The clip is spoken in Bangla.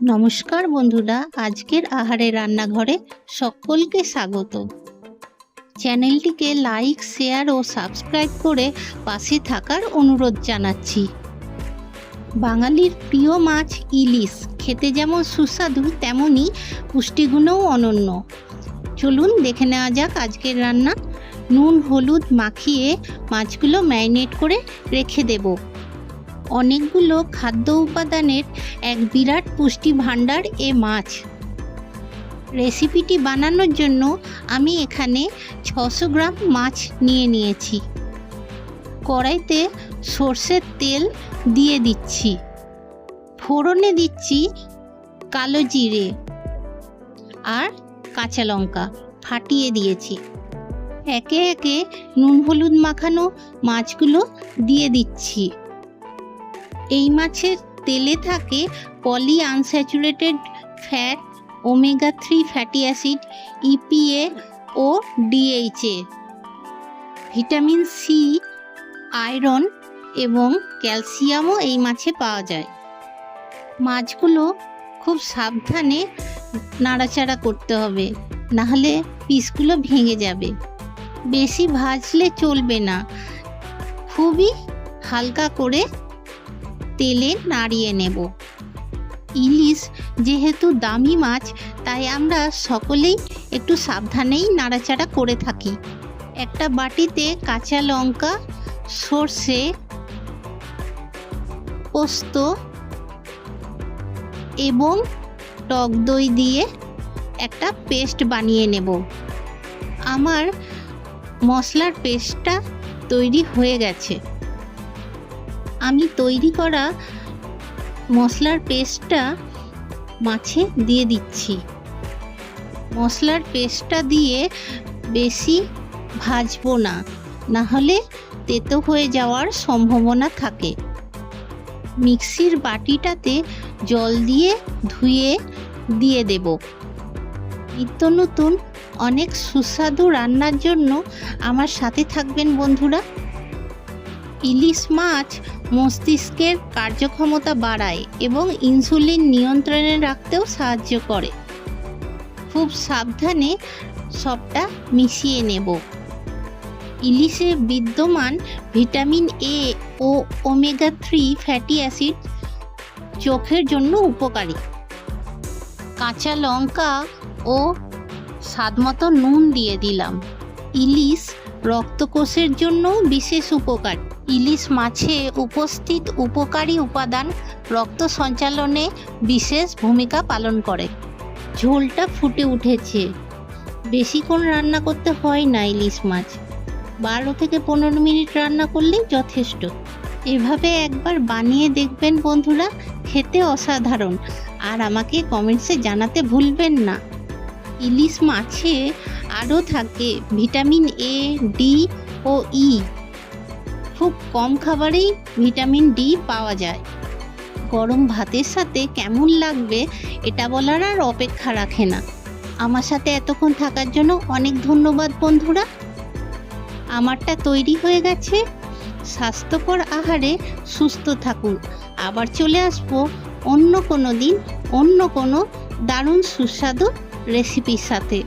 নমস্কার বন্ধুরা, আজকের আহারে রান্নাঘরে সকলকে স্বাগত। চ্যানেলটিকে লাইক, শেয়ার ও সাবস্ক্রাইব করে পাশে থাকার অনুরোধ জানাচ্ছি। বাঙালির প্রিয় মাছ ইলিশ, খেতে যেমন সুস্বাদু তেমনই পুষ্টিগুণও অনন্য। চলুন দেখে নেওয়া যাক আজকের রান্না। নুন, হলুদ মাখিয়ে মাছগুলো ম্যারিনেট করে রেখে দেবো। অনেকগুলো খাদ্য উপাদানের এক বিরাট পুষ্টি ভাণ্ডার এ মাছ। রেসিপিটি বানানোর জন্য আমি এখানে ছশো গ্রাম মাছ নিয়ে নিয়েছি। কড়াইতে সর্ষের তেল দিয়ে দিচ্ছি। ফোড়নে দিচ্ছি কালো জিরে আর কাঁচা লঙ্কা ফাটিয়ে দিয়েছি। একে একে নুন হলুদ মাখানো মাছগুলো দিয়ে দিচ্ছি। এই মাছের তেলে থাকে poly unsaturated fat omega three fatty acid EPA ও ডিএইচএ ভিটামিন সি আয়রন এবং ক্যালসিয়ামও এই মাছে পাওয়া যায়। মাছগুলো খুব সাবধানে নাড়াচাড়া করতে হবে, নাহলে পিসগুলো ভেঙে যাবে। বেশি ভাজলে চলবে না। খুবই হালকা করে তেলে নাড়িয়ে নেব। ইলিশ যেহেতু দামি মাছ, তাই আমরা সকলেই একটু সাবধানেই নাড়াচাড়া করে থাকি। একটা বাটিতে কাঁচা লঙ্কা, সর্ষে, পোস্ত এবং টক দই দিয়ে একটা পেস্ট বানিয়ে নেব। আমার মশলার পেস্টটা তৈরি হয়ে গেছে। আমি তৈরি করা মশলার পেস্টটা মাছে দিয়ে দিচ্ছি। মশলার পেস্টটা দিয়ে বেশি ভাজবো না না হলে তেতো হয়ে যাওয়ার সম্ভাবনা থাকে। মিক্সির বাটিটাতে জল দিয়ে ধুয়ে দিয়ে দেব। নিত্য নতুন, অনেক সুস্বাদু রান্নার জন্য আমার সাথে থাকবেন বন্ধুরা। ইলিশ মাছ মস্তিষ্কের কার্যক্ষমতা বাড়ায় এবং ইনসুলিন নিয়ন্ত্রণে রাখতেও সাহায্য করে। খুব সাবধানে সবটা মিশিয়ে নেব। ইলিশে বিদ্যমান ভিটামিন এ ও ওমেগা থ্রি ফ্যাটি অ্যাসিড চোখের জন্য উপকারী। কাঁচা লঙ্কা ও স্বাদমতো নুন দিয়ে দিলাম। ইলিশ রক্তকোষের জন্য বিশেষ উপকার। ইলিশ মাছে উপস্থিত উপকারী উপাদান রক্ত সঞ্চালনে বিশেষ ভূমিকা পালন করে। ঝোলটা ফুটে উঠেছে। বেশিক্ষণ রান্না করতে হয় না ইলিশ মাছ। বারো থেকে পনেরো মিনিট রান্না করলেই যথেষ্ট। এভাবে একবার বানিয়ে দেখবেন বন্ধুরা, খেতে অসাধারণ। আর আমাকে কমেন্টসে জানাতে ভুলবেন না। ইলিশ মাছে আরও থাকে ভিটামিন এ, ডি ও ই। খুব কম খাবারেই ভিটামিন ডি পাওয়া যায়। গরম ভাতের সাথে কেমন লাগবে এটা বলার আর অপেক্ষা রাখে না। আমার সাথে এতক্ষণ থাকার জন্য অনেক ধন্যবাদ বন্ধুরা। আমারটা তৈরি হয়ে গেছে। স্বাস্থ্যকর আহারে সুস্থ থাকুন। আবার চলে আসব অন্য কোনো দিন অন্য কোনো দারুণ সুস্বাদু রেসিপির সাথে।